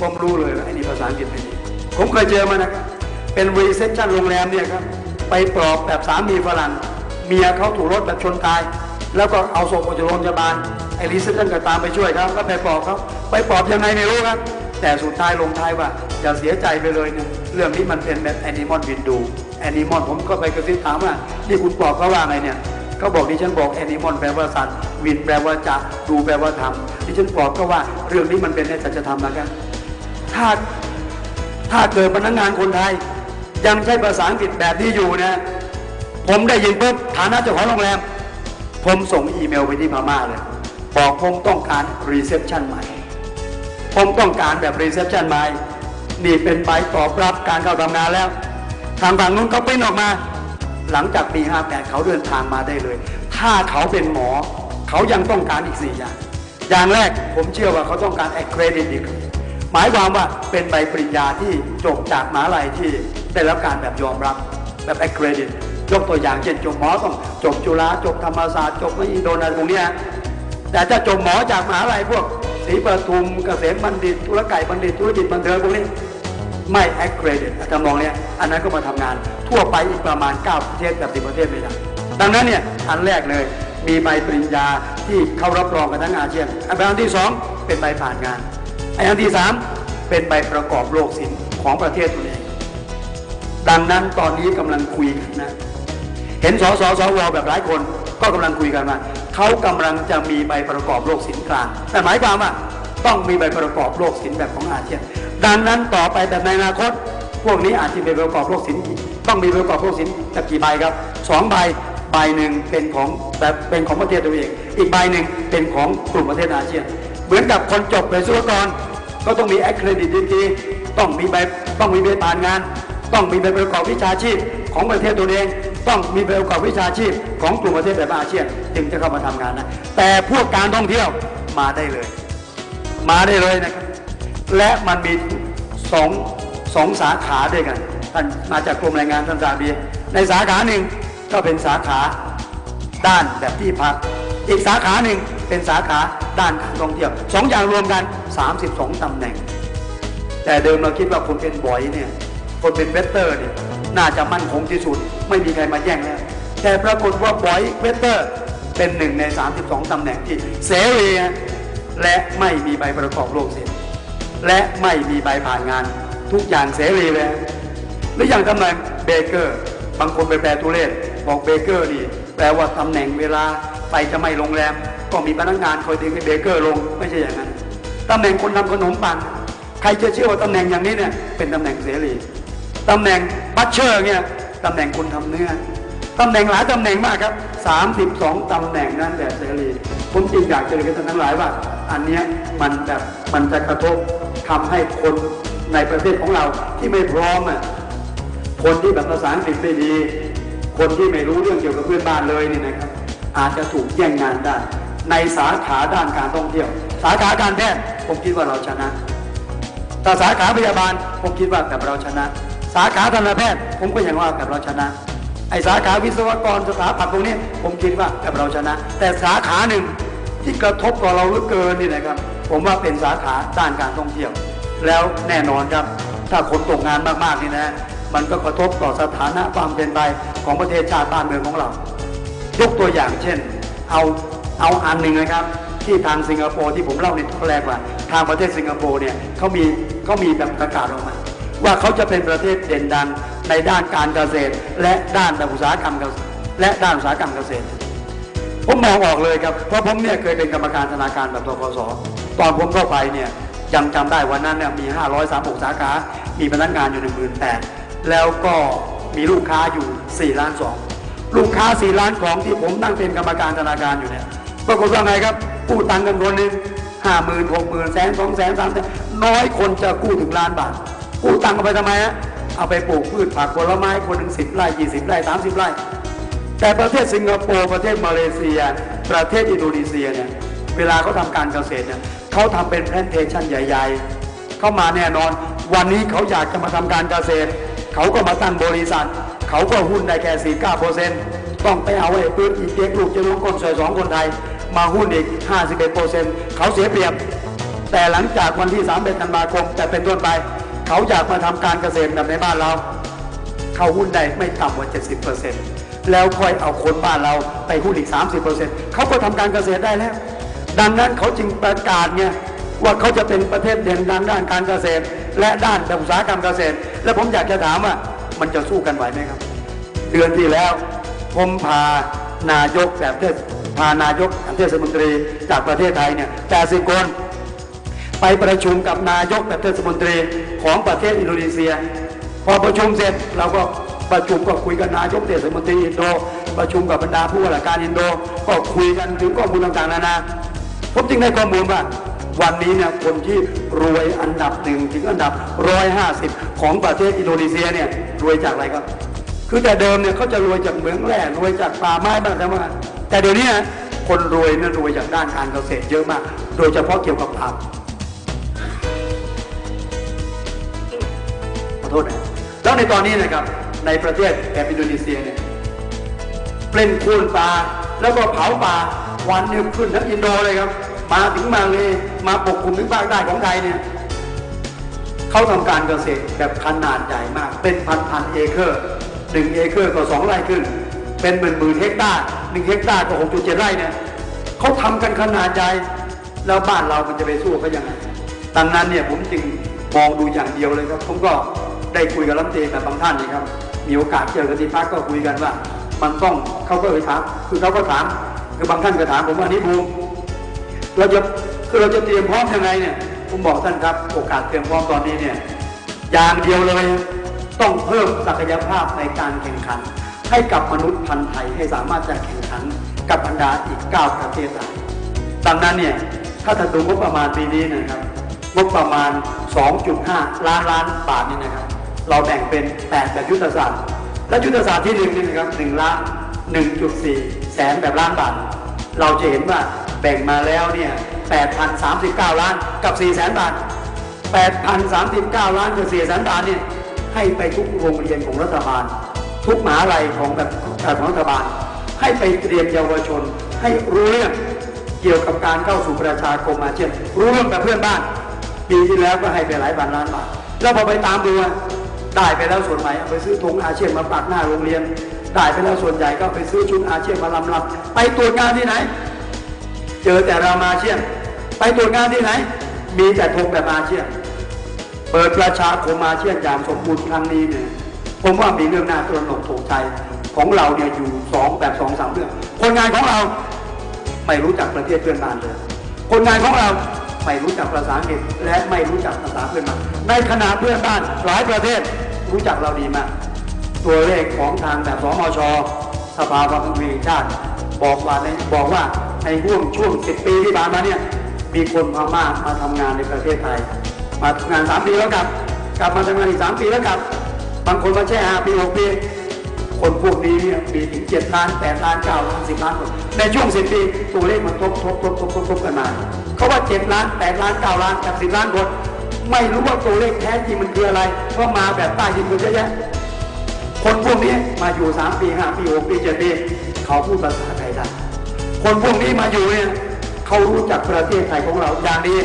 ผมรู้เลยว่าไอ้นี่ภาษาอังกฤษไม่ดีผมเคยเจอมานะครับเป็นรีเซพชันโรงแรมเนี่ยครับไปปลอบแบบสามีฝรั่งเมียเขาถูกรถแบบชนตาย แล้วก็เอาส่งออกจากโรงพยาบาลไอ้รีเซพชันก็ตามไปช่วยเขาก็ไปปลอบเขาไปปลอบยังไงไม่รู้ครับ แต่สุดท้ายลงท้ายว่าอย่าเสียใจไปเลยเนี่ยเรื่องนี้มันเป็นแบบแอนิมอลวินดูแอนิมอลผมก็ไปกระซิบถามว่านี่คุณปลอบเขาว่าไงเนี่ยเขาบอกดิฉันบอกแอนิมอลแปลว่าสัตว์วินแปลว่าจะดูแปลว่าทำดิฉันบอกก็ว่าเรื่องนี้มันเป็นในสัจธรรมนะครับ ถ้าถ้าเกิดพนักงานคนไทย ยังใช้ภาษาอังกฤษแบบนี้อยู่นะ ผมได้ยินปุ๊บฐานะเจ้าของโรงแรม ผมส่งอีเมลไปที่พม่าเลย บอกผมต้องการรีเซพชันใหม่ ผมต้องการแบบรีเซพชันใหม่ นี่เป็นใบตอบรับการเข้าทำงานแล้ว ทางฝั่งนู้นเขาปิ้นออกมา หลังจากปี 58 เขาเดินทางมาได้เลย ถ้าเขาเป็นหมอ เขายังต้องการอีก 4 อย่าง อย่างแรกผมเชื่อว่าเขาต้องการ accredited degree หมายความว่าเป็นใบปริญญาที่จบจากมหาลัยที่ได้รับการแบบยอมรับแบบ accredited ยกตัวอย่างเช่นจบหมอต้องจบจุฬาจบธรรมศาสตร์จบมหิดลอะไรพวกเนี้ยแต่ถ้าจบหมอจากมหาลัยพวกศรีประทุมเกษมบัณฑิต ธุรไก่บัณฑิตธุรกิจบันเทิงพวกนี้ไม่ accredited จำลองเนี่ยอันนั้นก็มาทำงานทั่วไปอีกประมาณ 9 ประเทศกับ10ประเทศไม่ได้ดังนั้นเนี่ยอันแรกเลยมีใบปริญญาที่เขารับรองกันทั้งอาเซียนอันที่สองเป็นใบผ่านงาน อันที่สามเป็นใบประกอบโรคศิลป์ของประเทศตัวเอง ดังนั้นตอนนี้กำลังคุยกันนะ เห็นสสสวแบบหลายคนก็กำลังคุยกันว่าเขากำลังจะมีใบประกอบโรคศิลป์กลางแต่หมายความว่าต้องมีใบประกอบโรคศิลป์แบบของอาเซียน ดังนั้นต่อไปแบบในอนาคต พวกนี้อาจจะมีใบประกอบโรคศิลป์ต้องมีใบประกอบโรคศิลป์จะกี่ใบครับสองใบใบหนึ่งเป็นของแบบเป็นของประเทศตัวเอง อีกใบหนึ่งเป็นของกลุ่มประเทศอาเซียน เหมือนกับคนจบวิศวกร ก็ต้องมี accredited degree ต้องมีใบต้องมีใบผ่านงาน ต้องมีใบประกอบวิชาชีพของประเทศตัวเอง ต้องมีใบประกอบวิชาชีพของกลุ่มประเทศแบบอาเซียนจึงจะเข้ามาทำงานนะแต่พวกการท่องเที่ยวมาได้เลย มาได้เลยนะครับและมันมีสองสองสาขาด้วยกันท่านมาจากกรมแรงงานท่านทราบดีในสาขาหนึ่งก็เป็นสาขาด้านแบบที่พัก อีกสาขาหนึ่งเป็นสาขา ด้านการท่องเที่ยวสองอย่างรวมกัน 32ตำแหน่ง แต่เดิมเราคิดว่าคนเป็นบอยเนี่ยคนเป็นเวสเตอร์เนี่ยน่าจะมั่นคงที่สุด ไม่มีใครมาแย่งแล้วแต่ปรากฏว่าบอยเวสเตอร์เป็นหนึ่งใน 32ตำแหน่งที่เสรีและไม่มีใบประกอบโรคเสร็จและไม่มีใบผ่านงาน ทุกอย่างเสรีเลยหรืออย่างตำแหน่งเบเกอร์บางคนไปแปลตัวเลขบอกเบเกอร์นี่แปลว่าตำแหน่งเวลาไปจะไม่โรงแรม ก็มีพนักงานคอยดึงให้เบเกอร์ลงไม่ใช่อย่างนั้นตำแหน่งคนทำขนมปังใครจะเชื่อว่าตำแหน่งอย่างนี้เนี่ยเป็นตำแหน่งเสรีตำแหน่งบัชเชอร์เนี่ยตำแหน่งคนทำเนื้อตำแหน่งหลายตำแหน่งมากครับ 32ตำแหน่งนั้นแบบเสรีผมจริงอยากจะเรียนกันทั้งหลายว่า อันเนี้ยมันแบบมันจะกระทบทำให้คนในประเทศของเราที่ไม่พร้อมอะคนที่แบบภาษาอังกฤษไม่ดี คนที่ไม่รู้เรื่องเกี่ยวกับเพื่อนบ้านเลยนี่นะครับอาจจะถูกแย่งงานได้ ในสาขาด้านการท่องเที่ยว สาขาการแพทย์ผมคิดว่าเราชนะถ้าสาขาพยาบาลผมคิดว่าแบบเราชนะ สาขาทันตแพทย์ผมก็ยังว่าแบบเราชนะ ไอสาขาวิศวกรสถาปัตย์ตรงนี้ผมคิดว่าแบบเราชนะ แต่สาขาหนึ่งที่กระทบต่อเราเหลือเกินนี่นะครับ ผมว่าเป็นสาขาด้านการท่องเที่ยว แล้วแน่นอนครับ ถ้าคนตกงานมากๆนี่นะ มันก็กระทบต่อสถานะความเป็นไปของประเทศชาติบ้านเมืองของเรา ยกตัวอย่างเช่น เอา เอาอันหนึ่งนะครับ ที่ทางสิงคโปร์ที่ผมเล่าในตอนแรกว่า ทางประเทศสิงคโปร์เนี่ยเขามีเขามีแบบประกาศออกมา ว่าเขาจะเป็นประเทศเด่นดังในด้านการเกษตร และด้านอุตสาหกรรมและด้านอุตสาหกรรมเกษตร ผมมองออกเลยครับเพราะผมเนี่ยเคยเป็นกรรมการธนาคารแบบทกสตอนผมเข้าไปเนี่ยยังจำได้วันนั้นเนี่ยมี 536 สาขา มีพนักงานอยู่ 18,000แล้วก็มีลูกค้าอยู่ 4 ล้านสองลูกค้า 4 ล้านของที่ผมนั่งเป็นกรรมการธนาคารอยู่เนี่ย ปรากฏว่าไงครับกู้ตังค์กันคนหนึ่งห้าหมื่นหกหมื่นแสนสองแสนสามแสนน้อยคนจะกู้ถึงล้านบาท กู้ตังค์เอาไปทำไมฮะเอาไปปลูกพืชผักผลไม้คนหนึ่งสิบไร่ยี่สิบไร่สามสิบไร่ แต่ประเทศสิงคโปร์ประเทศมาเลเซีย ประเทศอินโดนีเซียเนี่ยเวลาเขาทำการเกษตรเนี่ยเขาทำเป็นแพลนเทชันใหญ่ ๆ เข้ามาแน่นอน วันนี้เขาอยากจะมาทำการเกษตร เขาก็มาตั้งบริษัท เขาก็หุ้นได้แค่สี่เก้าเปอร์เซ็นต์ต้องไปเอาไอ้ปืนอีเจ๊กลูกจะลุงคนสวยสองคนไทย มาหุ้นอีก 51เปอร์เเขาเสียเปรียบ แต่หลังจากวันที่3เดือนธันวาคม แต่เป็นต้นไป เขาอยากมาทำการเกษตรแบบในบ้านเรา เขาหุ้นได้ไม่ต่ำกว่า 70%แล้วค่อยเอาคนบ้านเราไปหุ้นอีก 30%เขาก็ทำการเกษตรได้แล้ว ดังนั้นเขาจึงประกาศเนี่ยว่าเขาจะเป็นประเทศเด่นดังด้านการเกษตร และด้านอุตสาหกรรมเกษตร และผมอยากจะถามว่ามันจะสู้กันไหวไหมครับ เดือนที่แล้วผมพานายกแบบเทศ พานายกเทศมนตรีจากประเทศไทยเนี่ย80คนไปประชุมกับนายกแบบเทศมนตรีของประเทศอินโดนีเซีย พอประชุมเสร็จเราก็ประชุมก็คุยกับนายกเทศมนตรีอินโด ประชุมกับบรรดาผู้ว่าราชการอินโด ก็คุยกันถึงข้อมูลต่างๆนานาผมจึงได้ข้อมูลว่าวันนี้เนี่ยคนที่รวยอันดับหนึ่งถึงอันดับร้อยห้าสิบของประเทศอินโดนีเซียเนี่ยรวยจากอะไรครับ คือแต่เดิมเนี่ยเขาจะรวยจากเหมืองแร่รวยจากป่าไม้บ้างแต่ว่า แต่เดี๋ยวนี้คนรวยเนี่ยรวยจากด้านการเกษตรเยอะมาก โดยเฉพาะเกี่ยวกับผักขอโทษนะแล้วในตอนนี้นะครับในประเทศแถบอินโดนีเซียเนี่ยเปล่นคูนปลาแล้วก็เผาปลาวันหนึงขึ้นทั้งอินโดเลยครับ มาถึงมาเลยมาปกคลุมถึงภาคใต้ของไทยเนี่ยเขาทำการเกษตรแบบขนาดใหญ่มาก เป็นพันพันเอเคอร์หนึ่งเอเคอร์ก็สองไร่ครึ่ง เป็นหมื่นหมื่นเฮกตาร์หนึ่งเฮกตาร์ก็หกจุดเจ็ดไร่เนี่ยเขาทำกันขนาดใหญ่แล้วบ้านเรามันจะไปสู้เขายังไงดังนั้นเนี่ยผมจึงมองดูอย่างเดียวเลยครับ ผมก็ได้คุยกับรัฐมนตรีแบบบางท่านนี่ครับ มีโอกาสเจอกันที่พักก็คุยกันว่า มันต้องเขาก็เลยถาม คือเขาก็ถาม คือบางท่านก็ถามผมว่านี่บูมเราจะคือเราจะเตรียมพร้อมยังไงเนี่ย ผมบอกท่านครับ โอกาสเตรียมพร้อมตอนนี้เนี่ยอย่างเดียวเลย ต้องเพิ่มศักยภาพในการแข่งขัน ให้กับมนุษย์พันธุ์ไทยให้สามารถจะแข่งขันกับบรรดาอีก 9 ประเทศได้ดังนั้นเนี่ยถ้าท่านดูงบประมาณปีนี้นะครับงบประมาณ 2.5 ล้านล้านบาทนี่นะครับ เราแบ่งเป็น8แบบยุทธศาสตร์ และยุทธศาสตร์ที่หนึ่งนี่นะครับ1ล้าน1.4 แสนแบบล้านบาท เราจะเห็นว่าแบ่งมาแล้วเนี่ย8,039 ล้านกับ 4 แสนบาท 8,039 ล้านกับ 4 แสนบาทเนี่ยให้ไปทุกโรงเรียนของรัฐบาล ทุกมหาลัยของแบบของรัฐบาล ให้ไปเตรียมเยาวชน ให้รู้เรื่องเกี่ยวกับการเข้าสู่ประชาคมอาเซียนรู้เรื่องกับเพื่อนบ้านปีที่แล้วก็ให้ไปหลายพันล้านบาทแล้วพอไปตามดูอะได้ไปแล้วส่วนใหญ่ไปซื้อธงอาเซียนมาปักหน้าโรงเรียน ได้ไปแล้วส่วนใหญ่ก็ไปซื้อชุดอาเซียนมาลำลำไปตรวจงานที่ไหน เจอแต่รามาเชียน ไปตรวจงานที่ไหน มีแต่ธงแบบอาเซียนเปิดประชาคมอาเซียนอย่างสมบูรณ์ครั้งนี้เนี่ย ผมว่ามีเรื่องน่าตระหนกตกใจของเราเนี่ยอยู่สองแบบสองสามเรื่อง คนงานของเราไม่รู้จักประเทศเพื่อนบ้านเลย คนงานของเราไม่รู้จักภาษาอังกฤษและไม่รู้จักภาษาเพื่อนบ้านในขณะเพื่อนบ้านหลายประเทศรู้จักเราดีมากตัวเลขของทางแบบสมชสภาความมั่นคงชาติบอกว่าในบอกว่าในห่วงช่วง 10 ปีที่ผ่านมาเนี่ยมีคนพม่ามาทำงานในประเทศไทย มาทำงาน 3 ปีแล้วกลับ กลับมาทำงานอีก 3 ปีแล้วกลับ บางคนมาแช่5ปี6ปี คนพวกนี้เนี่ยมีถึง7ล้าน8ล้าน9ล้าน10ล้านคนในช่วง10ปีตัวเลขมันทบทบทบทบทบทบกันมาเขาว่า7ล้าน8ล้าน9ล้านกับ10ล้านคนไม่รู้ว่าตัวเลขแท้จริงมันคืออะไรเพราะมาแบบใต้ดินกันเยอะแยะคนพวกนี้มาอยู่3ปี5ปี6ปี7ปีเขาพูดภาษาไทยได้คนพวกนี้มาอยู่เนี่ยเขารู้จักประเทศไทยของเราอย่างนี้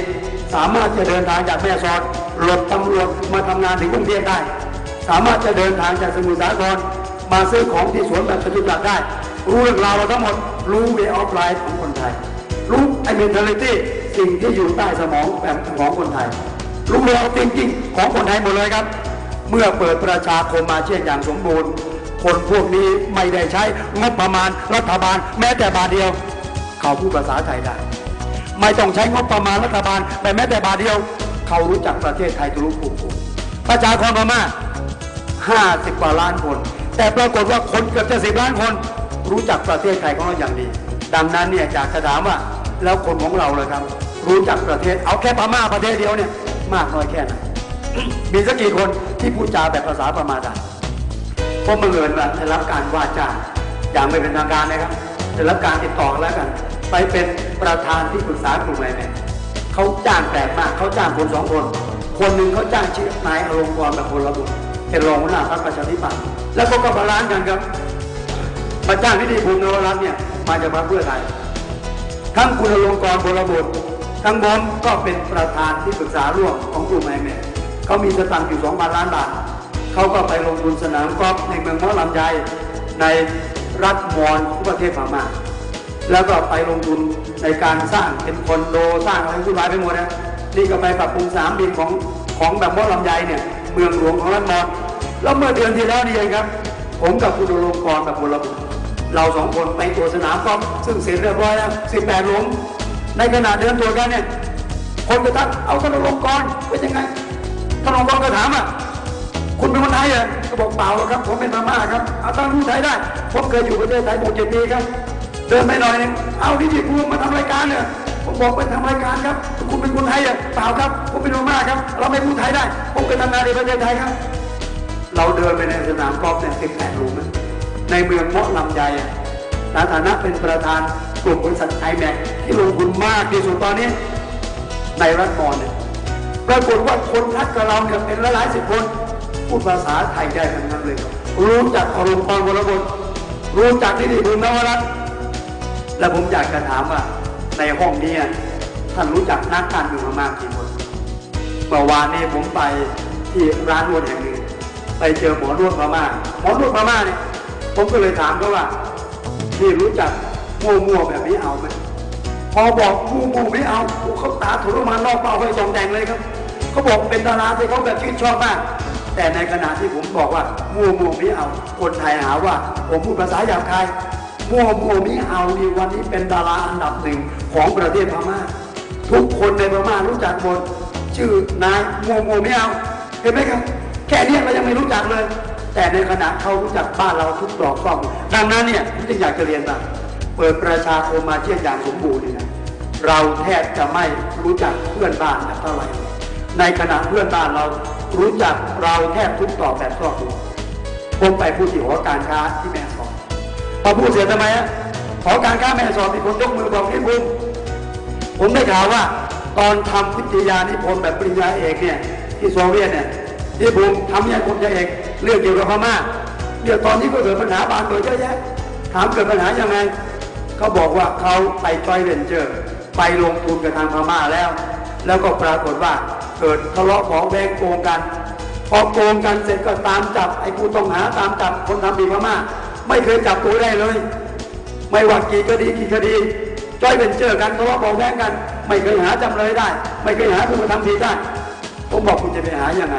สามารถจะเดินทางจากแม่สอดหลบตำรวจมาทำงานถึงกรุงเทพได้ สามารถจะเดินทางจากสมุทรสาครมาซื้อของที่สวนแบบจตุจักรได้ รู้เรื่องราวเราทั้งหมด รู้เวออฟไลฟ์ของคนไทย รู้ไอเมนเทลิตี้สิ่งที่อยู่ใต้สมองแบบของคนไทย รู้เรื่องจริงๆของคนไทยหมดเลยครับ เมื่อเปิดประชาคมมาเช่นอย่างสมบูรณ์ คนพวกนี้ไม่ได้ใช้งบประมาณรัฐบาล แม้แต่บาทเดียว เขาพูดภาษาไทยได้ ไม่ต้องใช้งบประมาณรัฐบาลแต่แม้แต่บาทเดียว เขารู้จักประเทศไทยทะลุภูมิประชากรพม่า 50 กว่าล้านคน แต่ปรากฏว่าคนเกือบจะสิบล้านคน รู้จักประเทศไทยของเราอย่างดี ดังนั้นเนี่ยอยากจะถามว่าแล้วคนของเราเลยครับ รู้จักประเทศเอาแค่พม่าประเทศเดียวเนี่ยมากน้อยแค่ไหนมีสักกี่คนที่พูดจาแบบภาษาพม่าได้ผมบังเอิญว่าได้รับการว่าจ้างอย่างไม่เป็นทางการนะครับได้รับการติดต่อแล้วกัน ไปเป็นประธานที่ปรึกษากลุ่มไอแมเขาจ้างแปลกมากเขาจ้างคนสองคน คนหนึ่งเขาจ้างชื่อนายอลงกรณ์แบบพลบุตร เป็นรองหัวหน้าพรรคประชาธิปัตย์แล้วก็ก็บาลานซ์กันครับมาจ้างนิติภูมินวรัตน์เนี่ยมาจากพรรคเพื่อไทยทั้งคุณอลงกรณ์พลบุตรทางบอมก็เป็นประธานที่ปรึกษาร่วมของกลุ่มไอเมเขามีสตังค์อยู่2,000ล้านบาทเขาก็ไปลงทุนสนามกอล์ฟในเมืองมะลำไยในรัฐมอญของประเทศพม่าแล้วก็ไปลงทุนในการสร้างเป็นคอนโดสร้างอะไรทุกรายไปหมดนะนี่ก็ไปปรับปรุงสนามบินของของแบบมอลำไยเนี่ยเมืองหลวงของรัฐมอญ แล้วเมื่อเดือนที่แล้วนี่เองครับ ผมกับคุณอุดมกรแบบบุรบุตรเราสองคนไปตรวจสนามกอล์ฟซึ่งเสร็จเรียบร้อยแล้ว18หลุมในขณะเดินตรวจกันเนี่ยคนก็ทักเอาธนรงกรเป็นยังไงธนรงกรก็ถามอะคุณเป็นคนไทยเหรอก็บอกเปล่าครับ ผมเป็นพม่าครับเอาตั้งรู้ไทยได้ผมเคยอยู่ประเทศไทยหกเจ็ดปีครับ เดินไปหน่อยนึงเอาที่ที่คุณมาทำรายการเนี่ยผมบอกไปทำรายการครับ คุณเป็นคนไทยเหรอเปล่าครับ ผมเป็นพม่าครับ เราไม่พูดไทยได้ ผมเคยทำงานในประเทศไทยครับ เราเดินไปในสนามกอล์ฟเนี่ยสิบแปดหลุมในเมืองเมาะลำไยในฐานะเป็นประธานกลุ่มบริษัทไอแม็กที่ลงทุนมากที่สุดตอนนี้ ในรัฐมอญเนี่ยปรากฏว่าคนทักกับเราเนี่ยเป็นหลายสิบคน พูดภาษาไทยได้ทั้งนั้นเลย รู้จักอรมณ์กรวรบลรู้จักนิติบุญนวรัตน์และผมอยากจะถามว่าในห้องนี้ท่านรู้จักนักการเมืองมามากกี่คนเมื่อวานนี้ผมไปที่ร้านนวดแห่งหนึ่ง ไปเจอหมอนวดพม่าหมอนวดพม่าเนี่ยผมก็เลยถามเขาว่าที่รู้จักมั่วๆแบบนี้เอาไหมพอบอกมูมูไม่เอาเขาตาถลงมานอกเป้าไปสองแดงเลยครับเขาบอกเป็นดาราที่เขาแบบชื่นชอบมาก แต่ในขณะที่ผมบอกว่ามูมูไม่เอา คนไทยหาว่า ผมพูดภาษาหยาบคายมูมูไม่เอานี่วันนี้เป็นดาราอันดับหนึ่งของประเทศพม่าทุกคนในพม่ารู้จักหมดชื่อนายมูมูไม่เอาเห็นไหมครับ แค่เนี้ยเรายังไม่รู้จักเลย แต่ในขณะเขารู้จักบ้านเราทุกดอกซอกดังนั้นเนี่ยผมจึงอยากจะเรียนว่าเปิดประชาคมมาเชื่ออย่างสมบูรณ์เนี่ยนะเราแทบจะไม่รู้จักเพื่อนบ้านเท่าไหร่ในขณะเพื่อนบ้านเรารู้จักเราแทบทุกต่อแบบซอกหัวผมไปพูดที่หอการค้าที่แม่สอดพอพูดเสร็จทำไมฮะหอการค้าแม่สอดมีคนยกมือบอกพี่บุญผมได้ข่าวว่า ตอนทำวิทยานิพนธ์แบบปริญญาเอกเนี่ยที่โซเวียตเนี่ย ที่ผมทำวิทยานิพนธ์เอกเรื่องเกี่ยวกับพม่าเดี๋ยวตอนนี้ก็เกิดปัญหาบานเกิดเยอะแยะถามเกิดปัญหายังไงเขาบอกว่าเขาไปจอยเวนเจอร์ไปลงทุนกับทางพม่าแล้ว แล้วก็ปรากฏว่าเกิดทะเลาะของแบงโกงกัน พอโกงกันเสร็จก็ตามจับไอ้ผู้ต้องหาตามจับคนทำผิดพม่าไม่เคยจับตัวได้เลย ไม่ว่ากี่คดีกี่คดีจอยเวนเจอร์กันทะเลาะเบาแว้งกัน ไม่เคยหาจำเลยได้ ไม่เคยหาผู้กระทำผิดได้ผมบอกคุณจะไปหายังไง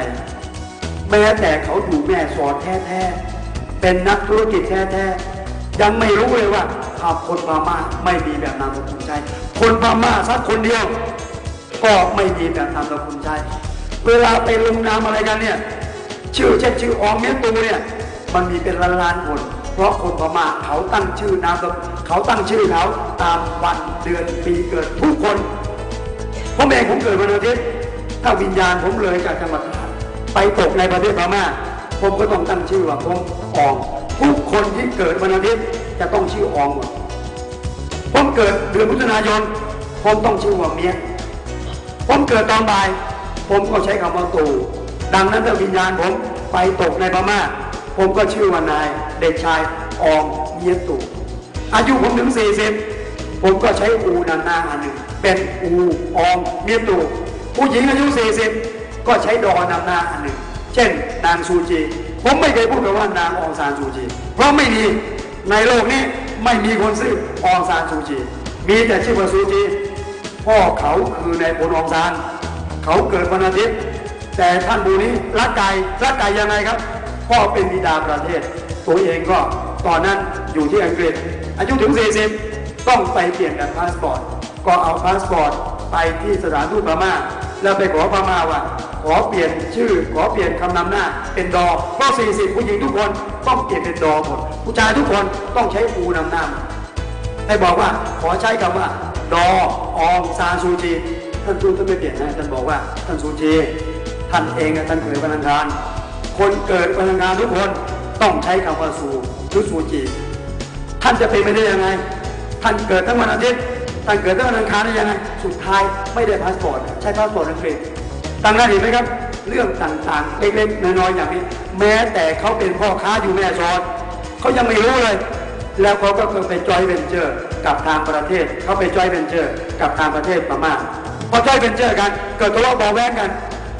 แม้แต่เขาอยู่แม่สอดแท้ๆเป็นนักธุรกิจแท้ๆยังไม่รู้เลยว่าขับคนพม่าไม่มีแบบนามสกุลใจ คนพม่าสักคนเดียว ก็ไม่มีแบบนามสกุลใจ เวลาไปลงนามอะไรกันเนี่ยชื่อเช่นชื่ออองเมียตูเนี่ยมันมีเป็นล้านล้านคนเพราะคนพม่าเขาตั้งชื่อนามสกุลเขาตั้งชื่อเขาตามวันเดือนปีเกิดทุกคนผมเองผมเกิดวันอาทิตย์ถ้าวิญญาณผมเลยจากจังหวัดตราด ไปตกในประเทศพม่าผมก็ต้องตั้งชื่อว่าผมอองทุกคนที่เกิดวันอาทิตย์จะต้องชื่ออองหมดผมเกิดเดือนมิถุนายนผมต้องชื่อว่าเมียผมเกิดตอนบ่าย ผมก็ใช้คำว่าตู่ดังนั้นถ้าวิญญาณผมไปตกในพม่าผมก็ชื่อว่านายเด็กชายอองเมียตู่อายุผมถึง 40 ผมก็ใช้อูนันหน้าอันหนึ่งเป็นอูอองเมียตู่ผู้หญิงอายุ 40 ก็ใช้ดอนำหน้าอันหนึ่ง เช่น นางซูจี ผมไม่เคยพูดคำว่านางองซานซูจี เพราะไม่มีในโลกนี้ไม่มีคนชื่อองซานซูจี มีแต่ชื่อว่าซูจี พ่อเขาคือในพลอองซาน เขาเกิดวันอาทิตย์ แต่ท่านบูนี้รักไก่รักไก่ยังไงครับ พ่อเป็นบิดาประเทศ ตัวเองก็ตอนนั้นอยู่ที่อังกฤษ อายุถึง 40 ต้องไปเปลี่ยนกันพาสปอร์ต ก็เอาพาสปอร์ตไปที่สถานทูตพม่า แล้วไปขอพม่าว่า ขอเปลี่ยนชื่อ ขอเปลี่ยนคำนำหน้า เป็นดอเพราะ40 ผู้หญิงทุกคนต้องเปลี่ยนเป็นดอหมด ผู้ชายทุกคนต้องใช้ปูนำหน้าให้บอกว่าขอใช้คำว่า ดอองซานซูจีท่านทูตท่านไม่เปลี่ยนนะท่านบอกว่าท่านซูจีท่านเองท่านเกิดวันอังคารคนเกิดวันอังคารทุกคนต้องใช้คำว่าซูหรือซูจีท่านจะเป็นไปได้ยังไง ท่านเกิดทั้งวันอาทิตย์ ท่านเกิดทั้งวันอังคารได้ยังไงสุดท้ายไม่ได้พาสปอร์ตใช้พาสปอร์ตอังกฤษต่างกันเห็นไหมครับ เรื่องต่างๆเล็กๆน้อยๆอย่างนี้ แม้แต่เขาเป็นพ่อค้าอยู่แม่สอดเขายังไม่รู้เลย แล้วเขาก็ไปจอยเวนเจอร์กับทางประเทศเขาไปจอยเวนเจอร์กับทางประเทศพม่าพอจอยเวนเจอร์กัน เกิดทะเลาะเบาแวงกัน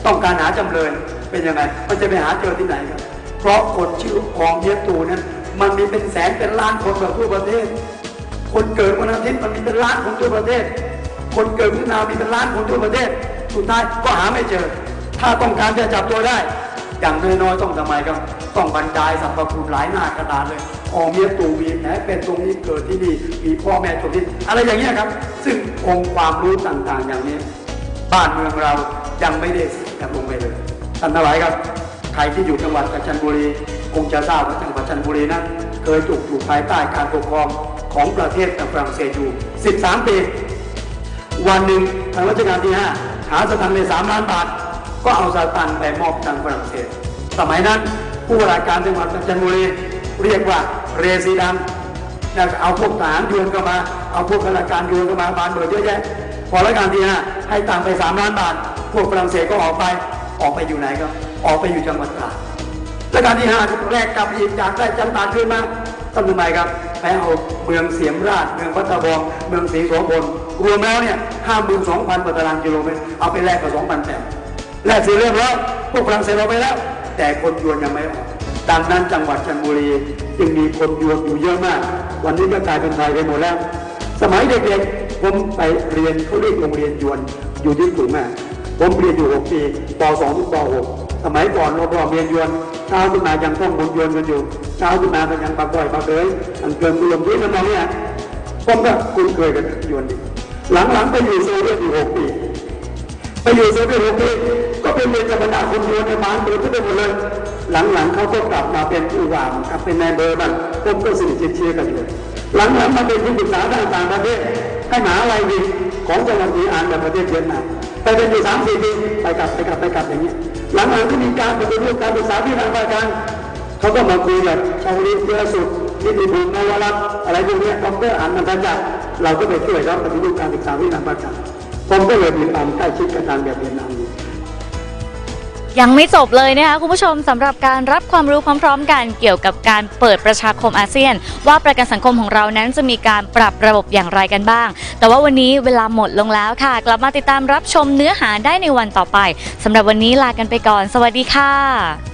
ต้องการหาจำเลยเป็นยังไงมันจะไปหาเจอที่ไหนครับเพราะคนชื่ออองเมียตูนั้นมันมีเป็นแสนเป็นล้านคนแบบทั่วประเทศ คนเกิดวันอาทิตย์มันมีเป็นล้านคนทั่วประเทศ คนเกิดมิถุนามีเป็นล้านคนทั่วประเทศ สุดท้ายก็หาไม่เจอ ถ้าต้องการจะจับตัวได้ อย่างน้อยๆต้องทำไมครับ ต้องบรรยายสรรพคุณหลายหน้ากระดาษเลยออเมียตูมีแผลเป็นตรงนี้เกิดที่นี่มีพ่อแม่ตรงนี้อะไรอย่างเงี้ยครับ ซึ่งองค์ความรู้ต่างๆ อย่างนี้ บ้านเมืองเรายังไม่ได้ดำลงไปเลยท่านทั้งหลายครับใครที่อยู่จังหวัดกาญจนบุรีคงจะทราบว่าจังหวัดกาญจนบุรีนั้นเคยถูกอยู่ภายใต้การปกครอง ของประเทศฝรั่งเศสอยู่ 13 ปี วันหนึ่งทางรัชกาลที่ 5 หาสตังค์ใน 3 ล้านบาท ก็เอาสตังค์ไปมอบทางฝรั่งเศส สมัยนั้นผู้ว่าราชการจังหวัดกาญจนบุรีเรียกว่าเรซิดันนะเอาพวกทหารยวนเข้ามา เอาพวกข้าราชการยวนเข้ามาบานเบิดเยอะแยะ พอรัชกาลที่ห้าให้ตังค์ไป 3 ล้านบาท พวกฝรั่งเศสก็ออกไป ออกไปอยู่ไหนครับ ออกไปอยู่จังหวัดตราดรัชกาลที่ห้าแรกกลับอีกจากได้จันตาขึ้นมา ต้องทำไมครับไปเอาเมืองเสียมราช เมืองพัทบอง เมืองศรีโสพลรวมแล้วเนี่ยห้าหมื่นสองพันตารางกิโลเมตร เอาไปแลกกับสองพันแปดแลกเสิเรียบร้อยพวกฝรั่งเศสเอาไปแล้ว แต่คนยวนยังไม่ออกดังนั้นจังหวัดจันทบุรีจึงมีคนยวนอยู่เยอะมาก วันนี้ก็กลายเป็นไทยไปหมดแล้ว สมัยเด็กๆผมไปเรียนเขาเรียกโรงเรียนยวนอยู่ที่ขุนแม่ผมเรียนอยู่6ปีป .2 ถึงป .6 สมัยก่อนเราพอเรียนยวนเช้าขึ้นมายังต้องบนยวนกันอยู่เช้าขึ้นมาก็ยังปากก้อยปากเกยอันเกินกุลมที่นั่นเนี่ยผมก็คุ้นเคยกับยวนดีหลังๆไปอยู่โซเวียตอยู่6ปีไปอยู่โซเวียตหกปีก็เป็นเรียนกับบรรดาคนยวนในบ้านเปิดขึ้นไปหมดเลยหลังๆเขาก็กลับมาเป็นผู้ว่ากลับเป็นนายเบอร์บ้างผมก็สนิทเชียร์กันอยู่หลังๆมาเป็นที่ปรึกษาด้านต่างประเทศให้มหาอะไรดีของจังหวัดอีอานในประเทศเวียดนามไปเป็นอยู่สามสี่ปีไปกลับไปกลับไปกลับอย่างนี้ หลังๆที่มีการปฏิรูปการศึกษาที่ทางราชการเขาก็มาคุยกับชาวลีเพื่อสุดนิติภูมินวรัตอะไรพวกนี้ยดรอ่านนันทจักรเราก็ไปช่วยรับปฏิรูปการศึกษาที่ทางราชการผมก็เลยมีความใกล้ชิดกับทางแบบเวียดนาม ยังไม่จบเลยนะคะคุณผู้ชมสำหรับการรับความรู้พร้อม ๆ กันเกี่ยวกับการเปิดประชาคมอาเซียน ว่าประกันสังคมของเรานั้นจะมีการปรับระบบอย่างไรกันบ้าง แต่ว่าวันนี้เวลาหมดลงแล้วค่ะ กลับมาติดตามรับชมเนื้อหาได้ในวันต่อไปสำหรับวันนี้ลากันไปก่อน สวัสดีค่ะ